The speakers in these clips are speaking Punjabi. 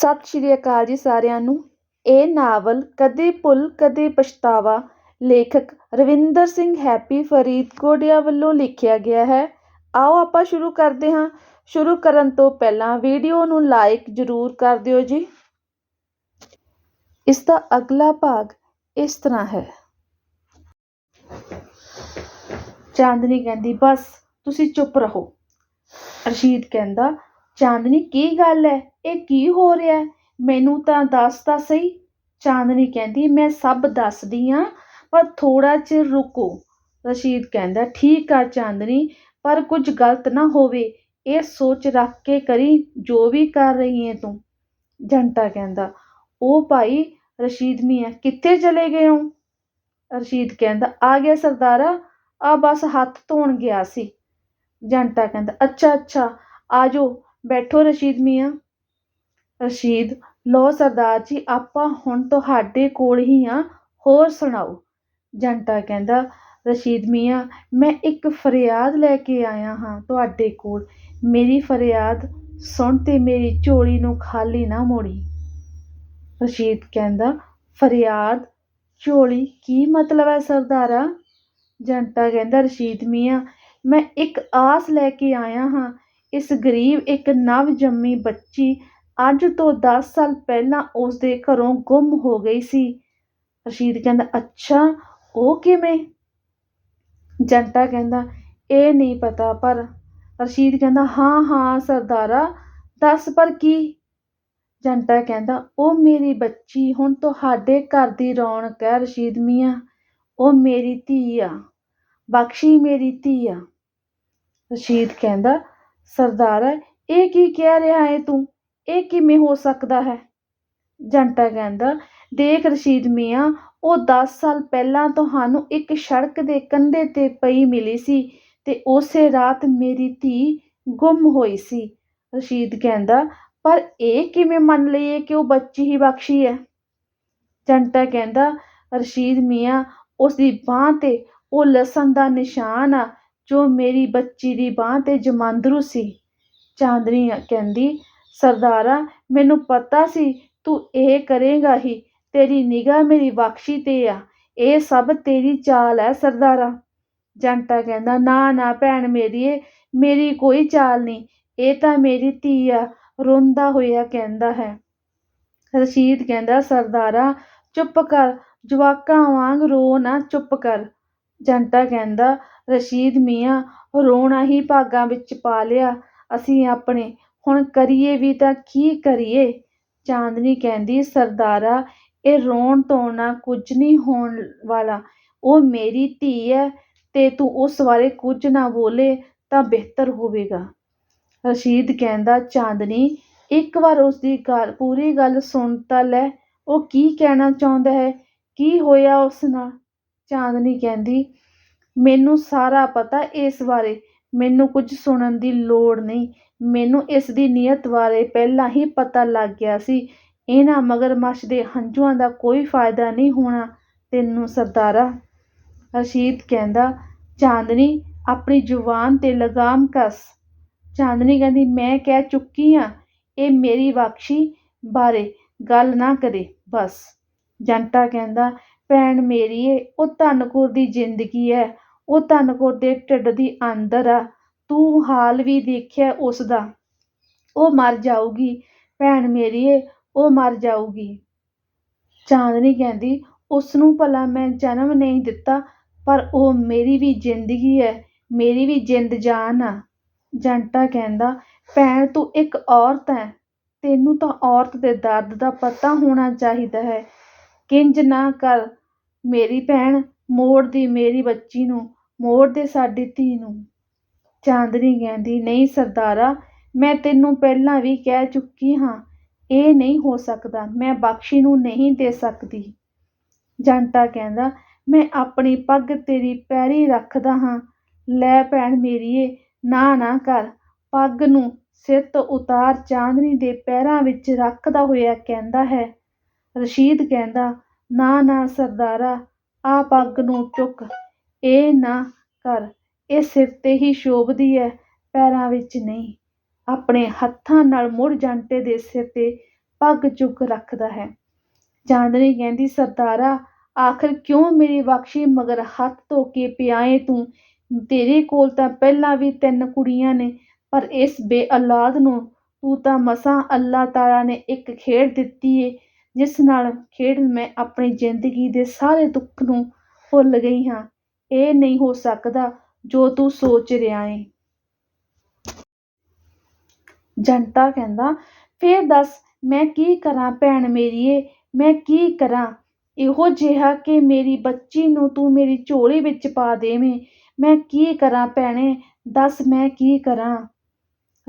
ਸਤਿ ਸ਼੍ਰੀ ਅਕਾਲ ਜੀ ਸਾਰਿਆਂ ਨੂੰ। ਇਹ ਨਾਵਲ ਕਦੇ ਭੁੱਲ, ਕਦੇ ਪਛਤਾਵਾ ਲੇਖਕ ਰਵਿੰਦਰ ਸਿੰਘ ਹੈਪੀ ਫਰੀਦਕੋਟਿਆ ਵੱਲੋਂ ਲਿਖਿਆ ਗਿਆ ਹੈ। ਆਓ ਆਪਾਂ ਸ਼ੁਰੂ ਕਰਦੇ ਹਾਂ। ਸ਼ੁਰੂ ਕਰਨ ਤੋਂ ਪਹਿਲਾਂ ਵੀਡੀਓ ਨੂੰ ਲਾਈਕ ਜ਼ਰੂਰ ਕਰ ਦਿਓ ਜੀ। ਇਸ ਦਾ ਅਗਲਾ ਭਾਗ ਇਸ ਤਰ੍ਹਾਂ ਹੈ। ਚਾਂਦਨੀ ਕਹਿੰਦੀ, ਬਸ, ਤੁਸੀਂ ਚੁੱਪ ਰਹੋ। ਰਸ਼ੀਦ ਕਹਿੰਦਾ ਚਾਂਦਨੀ ਕੀ ਗੱਲ ਹੈ ਇਹ ਕੀ ਹੋ ਰਿਹਾ ਮੈਨੂੰ ਤਾਂ ਦੱਸ ਤਾਂ ਸਹੀ। ਚਾਂਦਨੀ ਕਹਿੰਦੀ, ਮੈਂ ਸਭ ਦੱਸਦੀ ਹਾਂ ਪਰ ਥੋੜ੍ਹਾ ਚਿਰ ਰੁਕੋ। ਰਸ਼ੀਦ ਕਹਿੰਦਾ, ਠੀਕ ਆ ਚਾਂਦਨੀ, ਪਰ ਕੁਝ ਗਲਤ ਨਾ ਹੋਵੇ। ਇਹ ਸੋਚ ਰੱਖ ਕੇ ਕਰੀ, ਜੋ ਵੀ ਕਰ ਰਹੀ ਹੈ ਤੂੰ। ਜੰਟਾ ਕਹਿੰਦਾ ਉਹ ਭਾਈ, ਰਸ਼ੀਦ ਮੀਆਂ, ਕਿੱਥੇ ਚਲੇ ਗਏ ਹੋ ਰਸ਼ੀਦ ਕਹਿੰਦਾ, ਆ ਗਿਆ ਸਰਦਾਰਾ, ਆ ਬਸ ਹੱਥ ਧੋਣ ਗਿਆ ਸੀ। ਜੰਟਾ ਕਹਿੰਦਾ, ਅੱਛਾ ਅੱਛਾ ਆਜੋ ਬੈਠੋ ਰਸ਼ੀਦ ਮੀਆਂ। ਰਸ਼ੀਦ, ਲਓ ਸਰਦਾਰ ਜੀ, ਆਪਾਂ ਹੁਣ ਤੁਹਾਡੇ ਕੋਲ ਹੀ ਹਾਂ ਹੋਰ ਸੁਣਾਓ। ਜੰਟਾ ਕਹਿੰਦਾ, ਰਸ਼ੀਦ ਮੀਆਂ, ਮੈਂ ਇੱਕ ਫਰਿਆਦ ਲੈ ਕੇ ਆਇਆ ਹਾਂ ਤੁਹਾਡੇ ਕੋਲ। ਮੇਰੀ ਫਰਿਆਦ ਸੁਣ ਤੇ ਮੇਰੀ ਝੋਲੀ ਨੂੰ ਖਾਲੀ ਨਾ ਮੋੜੀ। ਰਸ਼ੀਦ ਕਹਿੰਦਾ, ਫਰਿਆਦ, ਝੋਲੀ ਕੀ ਮਤਲਬ ਹੈ ਸਰਦਾਰਾ? ਜੰਟਾ ਕਹਿੰਦਾ, ਰਸ਼ੀਦ ਮੀਆਂ, ਮੈਂ ਇੱਕ ਆਸ ਲੈ ਕੇ ਆਇਆ ਹਾਂ ਇਸ ਗਰੀਬ ਇੱਕ ਨਵ ਜੰਮੀ ਬੱਚੀ ਅੱਜ ਤੋਂ 10 ਸਾਲ ਪਹਿਲਾਂ ਉਸ ਦੇ ਘਰੋਂ ਗੁੰਮ ਹੋ ਗਈ ਸੀ। ਰਸ਼ੀਦ ਕਹਿੰਦਾ, ਅੱਛਾ, ਉਹ ਕਿਵੇਂ? ਜੰਟਾ ਕਹਿੰਦਾ, ਇਹ ਨਹੀਂ ਪਤਾ, ਪਰ ਰਸ਼ੀਦ ਕਹਿੰਦਾ, ਹਾਂ ਹਾਂ, ਸਰਦਾਰਾ, ਦੱਸ, ਪਰ ਕੀ? ਜੰਟਾ ਕਹਿੰਦਾ, ਉਹ ਮੇਰੀ ਬੱਚੀ, ਹੁਣ ਤੁਹਾਡੇ ਘਰ ਦੀ ਰੌਣਕ ਹੈ, ਰਸ਼ੀਦ ਮੀਆਂ। ਉਹ ਮੇਰੀ ਧੀ ਆ, ਬਖਸ਼ੀ ਮੇਰੀ ਧੀ ਆ। ਰਸ਼ੀਦ ਕਹਿੰਦਾ ਸਰਦਾਰਾ, ਇਹ ਕੀ ਕਹਿ ਰਿਹਾ ਏ ਤੂੰ? ਇਹ ਕਿਵੇਂ ਹੋ ਸਕਦਾ ਹੈ? ਜੰਟਾ ਕਹਿੰਦਾ, ਦੇਖ ਰਸ਼ੀਦ ਮੀਆਂ, ਉਹ 10 ਸਾਲ ਪਹਿਲਾਂ ਤੁਹਾਨੂੰ ਇੱਕ ਸੜਕ ਦੇ ਕੰਢੇ ਤੇ ਪਈ ਮਿਲੀ ਸੀ ਤੇ ਉਸੇ ਰਾਤ ਮੇਰੀ ਧੀ ਗੁੰਮ ਹੋਈ ਸੀ। ਰਸ਼ੀਦ ਕਹਿੰਦਾ, ਪਰ ਇਹ ਕਿਵੇਂ ਮੰਨ ਲਈਏ ਕਿ ਉਹ ਬੱਚੀ ਹੀ ਬਖਸ਼ੀ ਹੈ? ਜੰਟਾ ਕਹਿੰਦਾ, ਰਸ਼ੀਦ ਮੀਆਂ ਉਸ ਦੀ ਬਾਹ ਤੇ ਉਹ ਲਸਣ ਦਾ ਨਿਸ਼ਾਨ ਆ ਜੋ ਮੇਰੀ ਬੱਚੀ ਦੀ ਬਾਹ ਤੇ ਜਮਾਂਦਰੂ ਸੀ। ਚਾਂਦਨੀ ਕਹਿੰਦੀ, ਸਰਦਾਰਾ, ਮੈਨੂੰ ਪਤਾ ਸੀ, ਤੂੰ ਇਹ ਕਰੇਗਾ ਹੀ। ਤੇਰੀ ਨਿਗਾਹ ਮੇਰੀ ਬਖਸ਼ੀ ਤੇ ਆ। ਇਹ ਸਭ ਤੇਰੀ ਚਾਲ ਹੈ ਸਰਦਾਰਾ। ਜੰਟਾ ਕਹਿੰਦਾ, ਨਾ ਨਾ ਭੈਣ ਮੇਰੀਏ, ਮੇਰੀ ਕੋਈ ਚਾਲ ਨਹੀਂ। ਇਹ ਤਾਂ ਮੇਰੀ ਧੀ ਆ, ਰੋਂਦਾ ਹੋਇਆ ਕਹਿੰਦਾ ਹੈ। ਰਸ਼ੀਦ ਕਹਿੰਦਾ, ਸਰਦਾਰਾ, ਚੁੱਪ ਕਰ। ਜਵਾਕਾਂ ਵਾਂਗ ਰੋ ਨਾ, ਚੁੱਪ ਕਰ। ਜੰਟਾ ਕਹਿੰਦਾ ਰਸ਼ੀਦ ਮੀਆਂ ਰੋਣਾ ਹੀ ਭਾਗਾਂ ਵਿੱਚ ਪਾ ਲਿਆ। ਅਸੀਂ ਆਪਣੇ, ਹੁਣ ਕਰੀਏ ਵੀ ਤਾਂ ਕੀ ਕਰੀਏ? ਚਾਂਦਨੀ ਕਹਿੰਦੀ, ਸਰਦਾਰਾ, ਇਹ ਰੋਣ ਧੋਣਾ ਕੁਝ ਨਹੀਂ ਹੋਣ ਵਾਲਾ। ਉਹ ਮੇਰੀ ਧੀ ਹੈ ਤੇ ਤੂੰ ਉਸ ਬਾਰੇ ਕੁਝ ਨਾ ਬੋਲੇ ਤਾਂ ਬਿਹਤਰ ਹੋਵੇਗਾ। ਰਸ਼ੀਦ ਕਹਿੰਦਾ, ਚਾਂਦਨੀ, ਇੱਕ ਵਾਰ ਉਸ ਦੀ ਗੱਲ, ਪੂਰੀ ਗੱਲ ਸੁਣ ਤਾਂ ਲੈ। ਉਹ ਕੀ ਕਹਿਣਾ ਚਾਹੁੰਦਾ ਹੈ? ਕੀ ਹੋਇਆ ਉਸ ਨਾਲ? ਚਾਂਦਨੀ ਕਹਿੰਦੀ ਮੈਨੂੰ ਸਾਰਾ ਪਤਾ ਇਸ ਬਾਰੇ। ਮੈਨੂੰ ਕੁਝ ਸੁਣਨ ਦੀ ਲੋੜ ਨਹੀਂ। ਮੈਨੂੰ ਇਸ ਦੀ ਨੀਅਤ ਬਾਰੇ ਪਹਿਲਾਂ ਹੀ ਪਤਾ ਲੱਗ ਗਿਆ ਸੀ। ਇਹਨਾਂ ਮਗਰਮੱਛ ਦੇ ਹੰਝੂਆਂ ਦਾ ਕੋਈ ਫਾਇਦਾ ਨਹੀਂ ਹੋਣਾ, ਤੈਨੂੰ ਸਰਦਾਰਾ। ਰਸ਼ੀਦ ਕਹਿੰਦਾ, ਚਾਂਦਨੀ, ਆਪਣੀ ਜ਼ੁਬਾਨ ਤੇ ਲਗਾਮ ਕਸ। ਚਾਂਦਨੀ ਕਹਿੰਦੀ, ਮੈਂ ਕਹਿ ਚੁੱਕੀ ਆ ਇਹ ਮੇਰੀ ਬਖਸ਼ੀ ਬਾਰੇ ਗੱਲ ਨਾ ਕਰੇ, ਬਸ। ਜੰਟਾ ਕਹਿੰਦਾ, ਭੈਣ ਮੇਰੀਏ ਉਹ ਧਨਕੌਰ ਦੀ ਜ਼ਿੰਦਗੀ ਹੈ। ਉਹ ਧਨਕੌਰ ਦੇ ਢਿੱਡ ਦੀ ਅੰਦਰ ਆ। ਤੂੰ ਹਾਲ ਵੀ ਦੇਖਿਆ ਉਸ ਦਾ ਉਹ ਮਰ ਜਾਊਗੀ। ਭੈਣ ਮੇਰੀਏ ਉਹ ਮਰ ਜਾਊਗੀ। ਚਾਂਦਨੀ ਕਹਿੰਦੀ ਉਸ ਨੂੰ ਭਲਾ ਮੈਂ ਜਨਮ ਨਹੀਂ ਦਿੱਤਾ, ਪਰ ਉਹ ਮੇਰੀ ਵੀ ਜ਼ਿੰਦਗੀ ਹੈ ਮੇਰੀ ਵੀ ਜਿੰਦ ਜਾਨ ਆ। ਜੰਟਾ ਕਹਿੰਦਾ, ਭੈਣ, ਤੂੰ ਇੱਕ ਔਰਤ ਹੈ ਤੈਨੂੰ ਤਾਂ ਔਰਤ ਦੇ ਦਰਦ ਦਾ ਪਤਾ ਹੋਣਾ ਚਾਹੀਦਾ ਹੈ। ਕਿੰਜ ਨਾ ਕਰ ਮੇਰੀ ਭੈਣ, ਮੋੜ ਦੀ ਮੇਰੀ ਬੱਚੀ ਨੂੰ। ਮੋੜ ਦੇ ਸਾਡੀ ਧੀ ਨੂੰ। ਚਾਂਦਨੀ ਕਹਿੰਦੀ, ਨਹੀਂ ਸਰਦਾਰਾ, ਮੈਂ ਤੈਨੂੰ ਪਹਿਲਾਂ ਵੀ ਕਹਿ ਚੁੱਕੀ ਹਾਂ, ਇਹ ਨਹੀਂ ਹੋ ਸਕਦਾ, ਮੈਂ ਬਖਸ਼ੀ ਨੂੰ ਨਹੀਂ ਦੇ ਸਕਦੀ। ਜੰਟਾ ਕਹਿੰਦਾ, ਮੈਂ ਆਪਣੀ ਪੱਗ ਤੇਰੀ ਪੈਰੀ ਰੱਖਦਾ ਹਾਂ। ਲੈ ਭੈਣ ਮੇਰੀਏ, ਨਾ ਨਾ ਕਰ। ਪੱਗ ਨੂੰ ਸਿਰ ਤੋਂ ਉਤਾਰ ਚਾਂਦਨੀ ਦੇ ਪੈਰਾਂ ਵਿੱਚ ਰੱਖਦਾ ਹੋਇਆ ਕਹਿੰਦਾ ਹੈ। ਰਸ਼ੀਦ ਕਹਿੰਦਾ, ਨਾ ਨਾ ਸਰਦਾਰਾ ਆ ਪੱਗ ਨੂੰ ਚੁੱਕ। ਇਹ ਨਾ ਕਰ, ਇਹ ਸਿਰ ਤੇ ਹੀ ਸ਼ੋਭਦੀ ਹੈ ਪੈਰਾਂ ਵਿੱਚ ਨਹੀਂ। ਆਪਣੇ ਹੱਥਾਂ ਨਾਲ ਮੁੜ ਜੰਟੇ ਦੇ ਸਿਰ ਤੇ ਪੱਗ ਚੁੱਕ ਰੱਖਦਾ ਹੈ। ਚਾਂਦਨੀ ਕਹਿੰਦੀ, ਸਰਦਾਰਾ, ਆਖਰ ਕਿਉਂ ਮੇਰੀ ਬਖਸ਼ੀ ਮਗਰ ਹੱਥ ਧੋ ਕੇ ਪਿਆਏ ਤੂੰ? ਤੇਰੇ ਕੋਲ ਤਾਂ ਪਹਿਲਾਂ ਵੀ ਤਿੰਨ ਕੁੜੀਆਂ ਨੇ, ਪਰ ਇਸ ਬੇਔਲਾਦ ਨੂੰ ਤੂੰ ਤਾਂ ਮਸਾਂ ਅੱਲਾਹ ਤਾਲਾ ਨੇ ਇੱਕ ਖੇਡ ਦਿੱਤੀ ਏ, ਜਿਸ ਨਾਲ ਖੇਡ ਮੈਂ ਆਪਣੀ ਜ਼ਿੰਦਗੀ ਦੇ ਸਾਰੇ ਦੁੱਖ ਨੂੰ ਭੁੱਲ ਗਈ ਹਾਂ। ਇਹ ਨਹੀਂ ਹੋ ਸਕਦਾ ਜੋ ਤੂੰ ਸੋਚ ਰਿਹਾ ਏ। ਜੰਟਾ ਕਹਿੰਦਾ, ਫੇਰ ਦੱਸ, ਮੈਂ ਕੀ ਕਰਾਂ ਭੈਣ ਮੇਰੀਏ ਮੈਂ ਕੀ ਕਰਾਂ? ਇਹੋ ਜਿਹਾ ਕਿ ਮੇਰੀ ਬੱਚੀ ਨੂੰ ਤੂੰ ਮੇਰੀ ਝੋਲੀ ਵਿੱਚ ਪਾ ਦੇਵੇਂ। ਮੈਂ ਕੀ ਕਰਾਂ ਭੈਣੇ? ਦੱਸ, ਮੈਂ ਕੀ ਕਰਾਂ?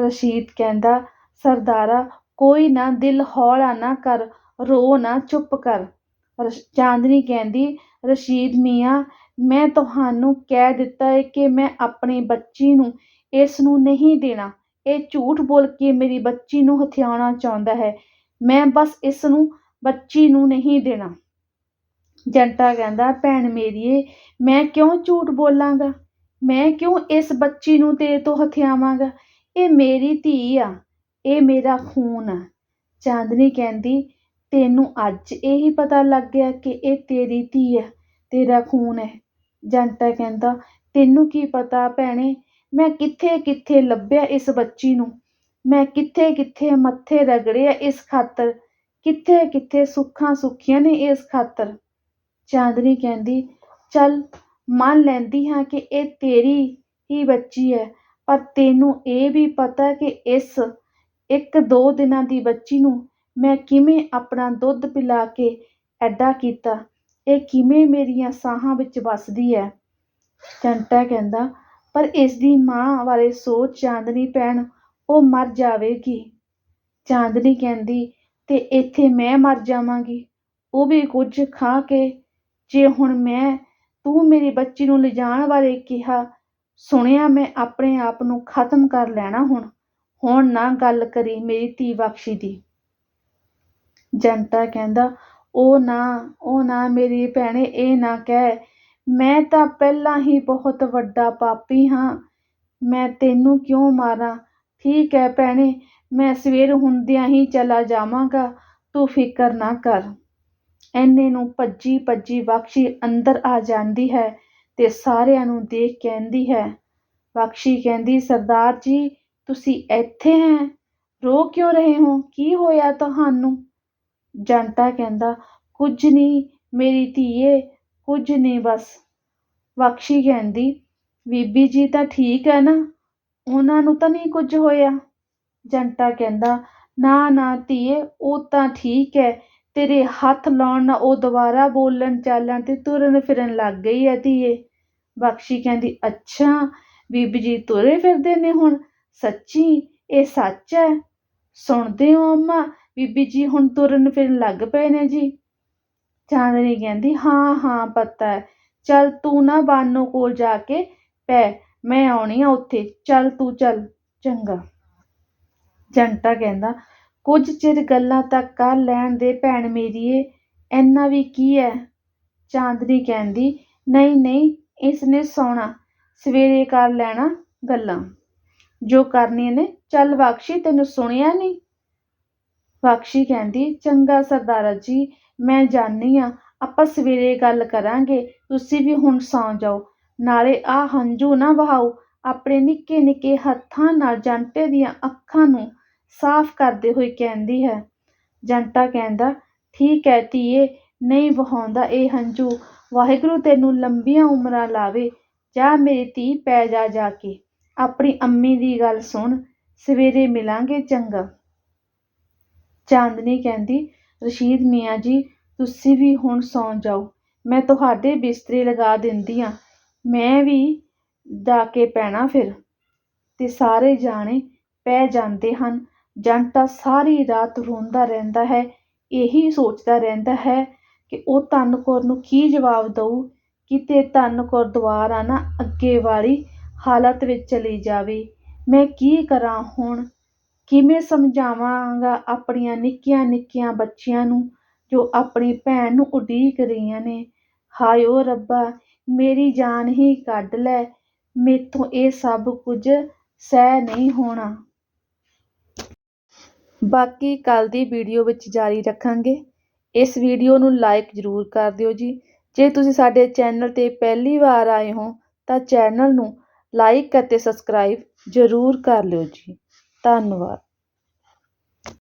ਰਸ਼ੀਦ ਕਹਿੰਦਾ, ਸਰਦਾਰਾ, ਕੋਈ ਨਾ ਦਿਲ ਹੌਲਾ ਨਾ ਕਰ, ਰੋ ਨਾ ਚੁੱਪ ਕਰ। ਰਸ਼- ਚਾਂਦਨੀ ਕਹਿੰਦੀ, ਰਸ਼ੀਦ ਮੀਆਂ, ਮੈਂ ਤੁਹਾਨੂੰ ਕਹਿ ਦਿੱਤਾ ਹੈ ਕਿ ਮੈਂ ਆਪਣੀ ਬੱਚੀ ਨੂੰ ਇਸ ਨੂੰ ਨਹੀਂ ਦੇਣਾ। ਇਹ ਝੂਠ ਬੋਲ ਕੇ ਮੇਰੀ ਬੱਚੀ ਨੂੰ ਹਥਿਆਉਣਾ ਚਾਹੁੰਦਾ ਹੈ। ਮੈਂ ਬਸ ਇਸ ਨੂੰ ਬੱਚੀ ਨੂੰ ਨਹੀਂ ਦੇਣਾ। ਜੰਟਾ ਕਹਿੰਦਾ, ਭੈਣ ਮੇਰੀਏ, ਮੈਂ ਕਿਉਂ ਝੂਠ ਬੋਲਾਂਗਾ? ਮੈਂ ਕਿਉਂ ਇਸ ਬੱਚੀ ਨੂੰ ਤੇਰੇ ਤੋਂ ਹਥਿਆਵਾਂਗਾ? ਇਹ ਮੇਰੀ ਧੀ ਆ, ਇਹ ਮੇਰਾ ਖੂਨ ਆ। ਚਾਂਦਨੀ ਕਹਿੰਦੀ ਤੈਨੂੰ ਅੱਜ ਇਹ ਹੀ ਪਤਾ ਲੱਗ ਗਿਆ ਕਿ ਇਹ ਤੇਰੀ ਧੀ ਹੈ, ਤੇਰਾ ਖੂਨ ਹੈ। ਜੰਟਾ ਕਹਿੰਦਾ, ਤੈਨੂੰ ਕੀ ਪਤਾ ਭੈਣੇ, ਮੈਂ ਕਿੱਥੇ ਕਿੱਥੇ ਲੱਭਿਆ ਇਸ ਬੱਚੀ ਨੂੰ? ਮੈਂ ਕਿੱਥੇ ਕਿੱਥੇ ਮੱਥੇ ਰਗੜਿਆ ਇਸ ਖਾਤਰ? ਕਿੱਥੇ ਕਿੱਥੇ ਸੁੱਖਾਂ ਸੁੱਖੀਆਂ ਨੇ ਇਸ ਖਾਤਰ? ਚਾਂਦਨੀ ਕਹਿੰਦੀ, ਚੱਲ ਮੰਨ ਲੈਂਦੀ ਹਾਂ ਕਿ ਇਹ ਤੇਰੀ ਹੀ ਬੱਚੀ ਹੈ, ਪਰ ਤੈਨੂੰ ਇਹ ਵੀ ਪਤਾ ਕਿ ਇਸ ਇੱਕ ਦੋ ਦਿਨਾਂ ਦੀ ਬੱਚੀ ਨੂੰ ਮੈਂ ਕਿਵੇਂ ਆਪਣਾ ਦੁੱਧ ਪਿਲਾ ਕੇ ਐਡਾ ਕੀਤਾ? ਇਹ ਕਿਵੇਂ ਮੇਰੀਆਂ ਸਾਹਾਂ ਵਿੱਚ ਵੱਸਦੀ ਹੈ ਚੰਟਾ ਕਹਿੰਦਾ, ਪਰ ਇਸ ਦੀ ਮਾਂ ਬਾਰੇ ਸੋਚ ਚਾਂਦਨੀ ਭੈਣ, ਉਹ ਮਰ ਜਾਵੇਗੀ। ਚਾਂਦਨੀ ਕਹਿੰਦੀ, ਤੇ ਇੱਥੇ ਮੈਂ ਮਰ ਜਾਵਾਂਗੀ। ਉਹ ਵੀ ਕੁਝ ਖਾ ਕੇ, ਜੇ ਹੁਣ ਮੈਂ ਤੂੰ ਮੇਰੀ ਬੱਚੀ ਨੂੰ ਲਿਜਾਣ ਬਾਰੇ ਕਿਹਾ, ਸੁਣਿਆ ਮੈਂ ਆਪਣੇ ਆਪ ਨੂੰ ਖਤਮ ਕਰ ਲੈਣਾ ਹੁਣ। ਹੁਣ ਨਾ ਗੱਲ ਕਰੀ ਮੇਰੀ ਧੀ ਬਖਸ਼ੀ ਦੀ। ਜੰਟਾ ਕਹਿੰਦਾ, ਉਹ ਨਾ ਉਹ ਨਾ ਮੇਰੀ ਭੈਣੇ, ਇਹ ਨਾ ਕਹਿ। ਮੈਂ ਤਾਂ ਪਹਿਲਾਂ ਹੀ ਬਹੁਤ ਵੱਡਾ ਪਾਪੀ ਹਾਂ। ਮੈਂ ਤੈਨੂੰ ਕਿਉਂ ਮਾਰਾਂ? ਠੀਕ ਹੈ ਭੈਣੇ, ਮੈਂ ਸਵੇਰ ਹੁੰਦਿਆਂ ਹੀ ਚਲਾ ਜਾਵਾਂਗਾ। ਤੂੰ ਫਿਕਰ ਨਾ ਕਰ। ਐਨੇ ਨੂੰ ਭੱਜੀ ਭੱਜੀ ਬਖਸ਼ੀ ਅੰਦਰ ਆ ਜਾਂਦੀ ਹੈ ਤੇ ਸਾਰਿਆਂ ਨੂੰ ਦੇਖ ਕਹਿੰਦੀ ਹੈ। ਬਖਸ਼ੀ ਕਹਿੰਦੀ, ਸਰਦਾਰ ਜੀ, ਤੁਸੀਂ ਇੱਥੇ ਹੈ? ਰੋ ਕਿਉਂ ਰਹੇ ਹੋ? ਕੀ ਹੋਇਆ ਤੁਹਾਨੂੰ? ਜੰਟਾ ਕਹਿੰਦਾ, ਕੁਝ ਨਹੀਂ ਮੇਰੀ ਧੀਏ, ਕੁਝ ਨਹੀਂ ਬਸ। ਬਖਸ਼ੀ ਕਹਿੰਦੀ, ਬੀਬੀ ਜੀ ਤਾਂ ਠੀਕ ਹੈ ਨਾ? ਉਹਨਾਂ ਨੂੰ ਤਾਂ ਨਹੀਂ ਕੁਝ ਹੋਇਆ? ਜੰਟਾ ਕਹਿੰਦਾ, ਨਾ ਨਾ ਧੀਏ, ਉਹ ਤਾਂ ਠੀਕ ਹੈ। ਤੇਰੇ ਹੱਥ ਲਾਉਣ ਨਾਲ ਉਹ ਦੁਬਾਰਾ ਬੋਲਣ ਚਾਲਣ ਤੇ ਤੁਰਨ ਫਿਰਨ ਲੱਗ ਗਈ ਹੈ ਧੀਏ। ਬਖਸ਼ੀ ਕਹਿੰਦੀ, ਅੱਛਾ, ਬੀਬੀ ਜੀ ਤੁਰੇ ਫਿਰਦੇ ਨੇ ਹੁਣ। ਸੱਚੀ, ਇਹ ਸੱਚ ਹੈ। ਸੁਣਦੇ ਹੋ ਅੰਮਾ ਬੀਬੀ ਜੀ, ਹੁਣ ਤੁਰਨ ਫਿਰਨ ਲੱਗ ਪਏ ਨੇ ਜੀ। ਚਾਂਦਨੀ ਕਹਿੰਦੀ, ਹਾਂ ਹਾਂ, ਪਤਾ ਹੈ। ਚੱਲ ਤੂੰ ਨਾ ਬਾਨੋ ਕੋਲ ਜਾ ਕੇ ਪੈ ਮੈਂ ਆਉਣੀ ਆ ਉੱਥੇ। ਚੱਲ ਤੂੰ, ਚੱਲ, ਚੰਗਾ। ਜੰਟਾ ਕਹਿੰਦਾ, ਕੁਝ ਚਿਰ ਗੱਲਾਂ ਤਾਂ ਕਰ ਲੈਣ ਦੇ ਭੈਣ ਮੇਰੀਏ, ਇੰਨਾ ਵੀ ਕੀ ਹੈ? ਚਾਂਦਨੀ ਕਹਿੰਦੀ, ਨਹੀਂ ਨਹੀਂ, ਇਸਨੇ ਸੌਣਾ। ਸਵੇਰੇ ਕਰ ਲੈਣਾ ਗੱਲਾਂ। ਜੋ ਕਰਨੀਆਂ ਨੇ, ਚੱਲ ਬਖਸ਼ੀ, ਤੈਨੂੰ ਸੁਣਿਆ ਨਹੀਂ। ਬਖਸ਼ੀ ਕਹਿੰਦੀ, ਚੰਗਾ ਸਰਦਾਰਾ ਜੀ, ਮੈਂ ਜਾਣੀ ਆ। ਆਪਾਂ ਸਵੇਰੇ ਗੱਲ ਕਰਾਂਗੇ, ਤੁਸੀਂ ਵੀ ਹੁਣ ਸੌਂ ਜਾਓ। ਨਾਲੇ ਆ ਹੰਝੂ ਨਾ ਵਹਾਓ, ਆਪਣੇ ਨਿੱਕੇ ਨਿੱਕੇ ਹੱਥਾਂ ਨਾਲ ਜੰਟੇ ਦੀਆਂ ਅੱਖਾਂ ਨੂੰ ਸਾਫ਼ ਕਰਦੇ ਹੋਏ ਕਹਿੰਦੀ ਹੈ। ਜੰਟਾ ਕਹਿੰਦਾ, ਠੀਕ ਹੈ ਧੀਏ, ਨਹੀਂ ਵਹਾਉਂਦਾ ਇਹ ਹੰਝੂ। ਵਾਹਿਗੁਰੂ ਤੈਨੂੰ ਲੰਬੀਆਂ ਉਮਰਾਂ ਲਾਵੇ, ਜਾ ਮੇਰੀ ਧੀ ਪੈ ਜਾ ਜਾ ਕੇ। ਆਪਣੀ ਅੰਮੀ ਦੀ ਗੱਲ ਸੁਣ, ਸਵੇਰੇ ਮਿਲਾਂਗੇ ਚੰਗਾ। ਚਾਂਦਨੀ ਕਹਿੰਦੀ, ਰਸ਼ੀਦ ਮੀਆਂ ਜੀ, ਤੁਸੀਂ ਵੀ ਹੁਣ ਸੌਂ ਜਾਓ। ਮੈਂ ਤੁਹਾਡੇ ਬਿਸਤਰੇ ਲਗਾ ਦਿੰਦੀ ਆ। ਮੈਂ ਵੀ ਜਾ ਕੇ ਪੈਣਾ ਫਿਰ। ਤੇ ਸਾਰੇ ਜਾਣੇ ਪੈ ਜਾਂਦੇ ਹਨ। ਜੰਟਾ ਸਾਰੀ ਰਾਤ ਰੋਂਦਾ ਰਹਿੰਦਾ ਹੈ, ਇਹੀ ਸੋਚਦਾ ਰਹਿੰਦਾ ਹੈ ਕਿ ਉਹ ਧੰਨ ਕੌਰ ਨੂੰ ਕੀ ਜਵਾਬ ਦਊ, ਕਿਤੇ ਧੰਨ ਕੌਰ ਦੁਬਾਰਾ ਨਾ ਅੱਗੇ ਵਾਲੀ ਹਾਲਤ ਵਿੱਚ ਚਲੀ ਜਾਵੇ। ਮੈਂ ਕੀ ਕਰਾਂ ਹੁਣ? ਕਿਵੇਂ ਸਮਝਾਵਾਂਗਾ ਆਪਣੀਆਂ ਨਿੱਕੀਆਂ ਨਿੱਕੀਆਂ ਬੱਚੀਆਂ ਨੂੰ ਜੋ ਆਪਣੀ ਭੈਣ ਨੂੰ ਉਡੀਕ ਰਹੀਆਂ ਨੇ? ਹਾਏ ਓ ਰੱਬਾ, ਮੇਰੀ ਜਾਨ ਹੀ ਕੱਢ ਲੈ। ਮੇਥੋਂ ਇਹ ਸਭ ਕੁਝ ਸਹਿ ਨਹੀਂ ਹੋਣਾ। ਬਾਕੀ ਕੱਲ੍ਹ ਦੀ ਵੀਡੀਓ ਵਿੱਚ ਜਾਰੀ ਰੱਖਾਂਗੇ। ਇਸ ਵੀਡੀਓ ਨੂੰ ਲਾਈਕ ਜ਼ਰੂਰ ਕਰ ਦਿਓ ਜੀ। ਜੇ ਤੁਸੀਂ ਸਾਡੇ ਚੈਨਲ 'ਤੇ ਪਹਿਲੀ ਵਾਰ ਆਏ ਹੋ, ਤਾਂ ਚੈਨਲ ਨੂੰ ਲਾਈਕ ਅਤੇ ਸਬਸਕ੍ਰਾਈਬ ਜ਼ਰੂਰ ਕਰ ਲਿਓ ਜੀ। ਧੰਨਵਾਦ।